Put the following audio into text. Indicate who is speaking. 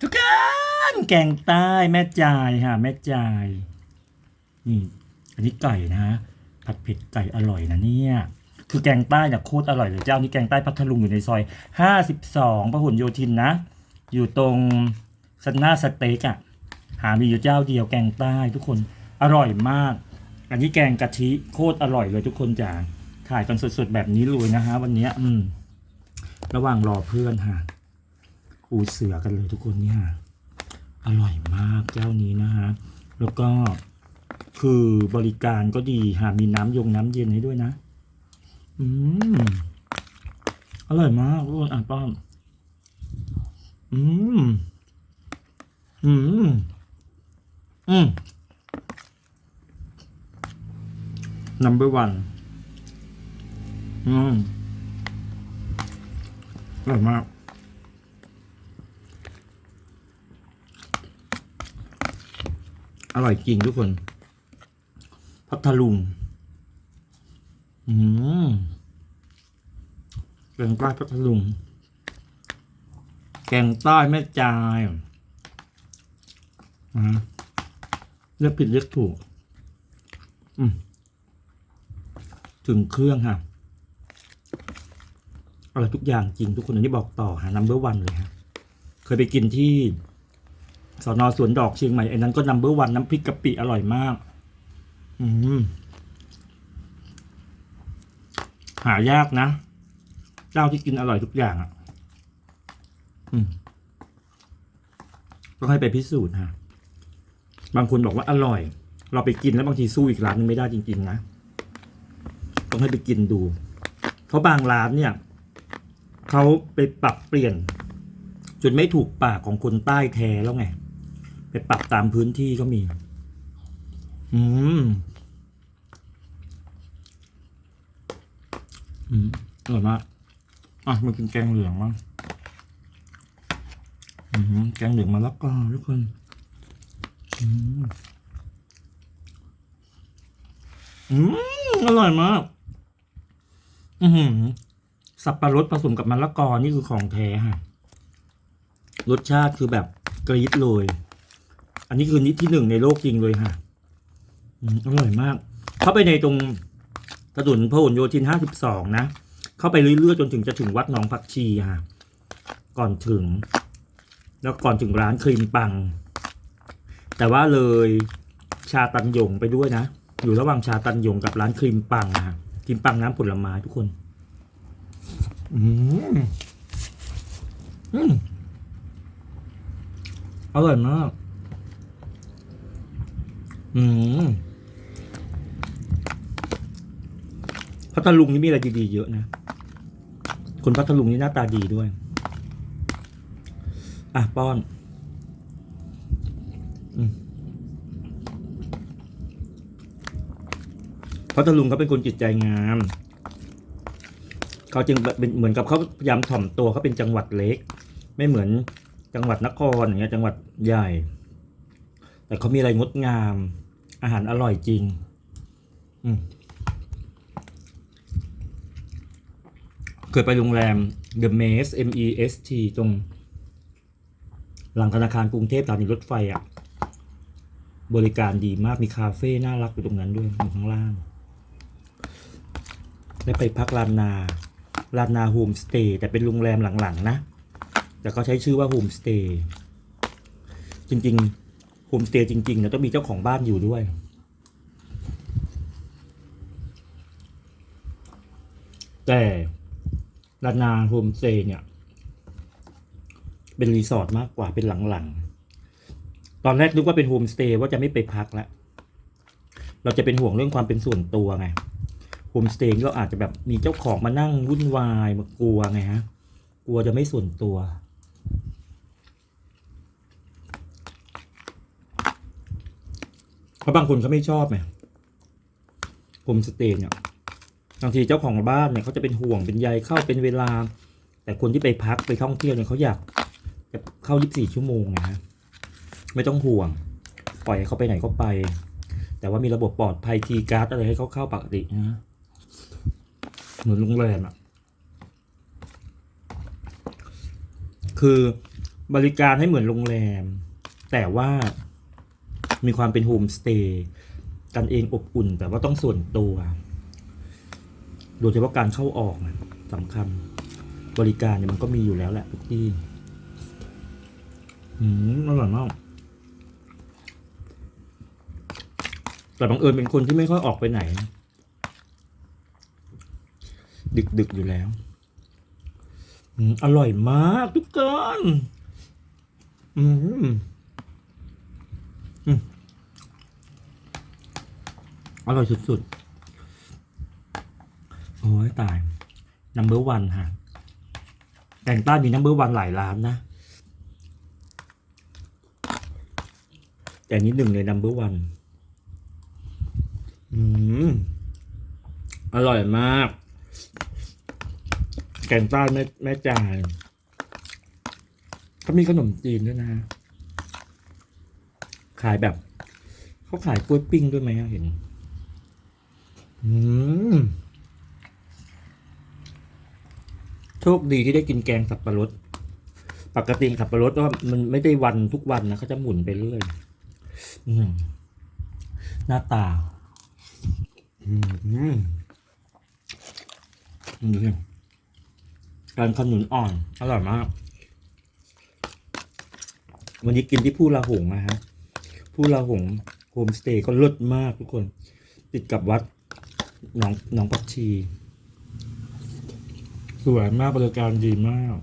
Speaker 1: ทุกคนแกงใต้แม่จายค่ะ แม่จายนี่อันนี้ไก่นะผัดเผ็ดไก่อร่อยนะเนี่ยคือแกงใต้เนี่ยโคตรอร่อยเลยเจ้านี้แกงใต้พัทลุงอยู่ในซอย 52พหลโยธินนะ อยู่ตรงสนาสเต็กอะหามีอยู่เจ้าเดียวแกงใต้ทุกคนอร่อยมาก อันนี้แกงกะทิโคตรอร่อยเลยทุกคนจ๋าถ่ายกันสดๆแบบนี้เลยนะฮะวันนี้อืมระหว่างรอเพื่อนฮะ ปูเสือกันเลยทุกคนเนี่ฮะอร่อยมากเจ้านี้นะฮะ แล้วก็คือบริการก็ดีฮะมีน้ำยงน้ำเย็นให้ด้วยนะ อืม อร่อยมากทุกคนอะป้อม อืม อืม อืม number one อืมอร่อยมาก อร่อยจริงทุกคนพัทลุงอืมแกงใต้พัทลุง แกงใต้แม่จายอ่าเรียกผิดเรียกถูก อืมถึงเครื่องค่ะอร่อยทุกอย่างจริงทุกคนอันนี้บอกต่อหานัมเบอร์วันเลยฮะ เคยไปกินที่ สอนอสวนดอกเชียงใหม่ไอ้นั้นก็นัมเบอร์วันน้ำพริกกะปิอร่อยมาก อืมหายากนะ เจ้าที่กินอร่อยทุกอย่างอะ อืมต้องให้ไปพิสูจน์ฮะ บางคนบอกว่าอร่อย เราไปกินแล้วบางทีสู้อีกร้านนึงไม่ได้จริงๆนะ ต้องให้ไปกินดู เพราะบางร้านเนี่ย เขาไปปรับเปลี่ยน จนไม่ถูกปากของคนใต้แท้แล้วไง ปปรับตามพื้นที่ก็มี อืม อืมอร่อยมาก อะมากินแกงเหลืองมั้งอืมแกงเหลืองมาแล้วก็ทุกคน อืมอืมอร่อยมาก อือหือสับปะรดผสมกับมะละกอนี่คือของแท้ฮะรสชาติคือแบบกรี๊ดเลย อันนี้คือนิดที่หนึ่งในโลกจริงเลยฮะอร่อยมาก เข้าไปในตรงถนนพหลโยธินห้าสิบสองนะ เข้าไปเรื่อยๆจนถึงจะถึงวัดหนองผักชีฮะก่อนถึง แล้วก่อนถึงร้านครีมปัง แต่ว่าเลยชาตันยงไปด้วยนะ อยู่ระหว่างชาตันยงกับร้านครีมปังฮะครีมปังน้ำผลไม้ทุกคน อืมอืมอร่อยมาก อืมพัทลุงนี่มีอะไรดีๆเยอะนะ คนพัทลุงนี่หน้าตาดีด้วย อะ ป้อนอพัทลุงเขาเป็นคนจิตใจงามเขาจึงเป็นเหมือนกับเขาพยายามถ่อมตัวเขาเป็นจังหวัดเล็ก ไม่เหมือนจังหวัดนครอย่างเงี้ยจังหวัดใหญ่ แต่เขามีอะไรงดงาม อาหารอร่อยจริง อืมเคยไปโรงแรม The Mess M E S T ตรง หลังธนาคารกรุงเทพสถานีรถไฟอะ บริการดีมากมีคาเฟ่น่ารักอยู่ตรงนั้นด้วยอยู่ข้างล่าง ได้ไปพักลานนาลานนาโฮมสเตย์แต่เป็นโรงแรมหลังๆนะ แต่เขาใช้ชื่อว่าโฮมสเตย์จริง ๆ โฮมสเตย์จริงๆเนี่ยต้องมีเจ้าของบ้านอยู่ด้วย แต่ลานาโฮมสเตย์เนี่ย เป็นรีสอร์ทมากกว่าเป็นหลังๆ ตอนแรกนึกว่าเป็นโฮมสเตย์ว่าจะไม่ไปพักแล้วเราจะเป็นห่วงเรื่องความเป็นส่วนตัวไงโฮมสเตย์เราอาจจะแบบมีเจ้าของมานั่งวุ่นวายมากลัวไงฮะ กลัวจะไม่ส่วนตัว เพราะบางคนเขาไม่ชอบไงโฮมสเตย์เนี่ยบางทีเจ้าของบ้านเนี่ยเขาจะเป็นห่วงเป็นใยเข้าเป็นเวลา แต่คนที่ไปพักไปท่องเที่ยวเนี่ยเขาอยากจะเข้า 24 ชั่วโมงนะ ไม่ต้องห่วง ปล่อยให้เขาไปไหนก็ไป แต่ว่ามีระบบปลอดภัยคีย์การ์ดอะไรให้เขาเข้าปกตินะเหมือนโรงแรมอะคือบริการให้เหมือนโรงแรม แต่ว่า มีความเป็นโฮมสเตย์กันเองอบอุ่น แต่ว่าต้องส่วนตัว โดยเฉพาะการเข้าออกนะสำคัญ บริการเนี่ยมันก็มีอยู่แล้วแหละทุกที่อืมอร่อยมากแต่บังเอิญเป็นคนที่ไม่ค่อยออกไปไหน ดึกดึกอยู่แล้วอืมอร่อยมากทุกคนอืมอืม อร่อยสุดๆ โอ้ยตายนัมเบอร์วันฮะแต่งต้านมีนัมเบอร์วันหลายร้านนะ แต่อันนี้หนึ่งเลยนัมเบอร์วันอืมอร่อยมาก แกงใต้แม่แม่จายเขามีขนมจีนด้วยนะ ขายแบบ เขาขายกล้วยปิ้งด้วยไหมเห็น โชคดีที่ได้กินแกงสับปะรด ปกติสับปะรดก็มันไม่ได้วันทุกวันนะเขาจะหมุนไปเรื่อยหน้าตาดูสิการขนุนอ่อน อร่อยมาก วันนี้กินที่ผู้ละหงนะฮะผู้ละหงโฮมสเตย์ก็เลิศมากทุกคน ติดกับวัด หนองหนองปักชี สวยมากบริการดีมาก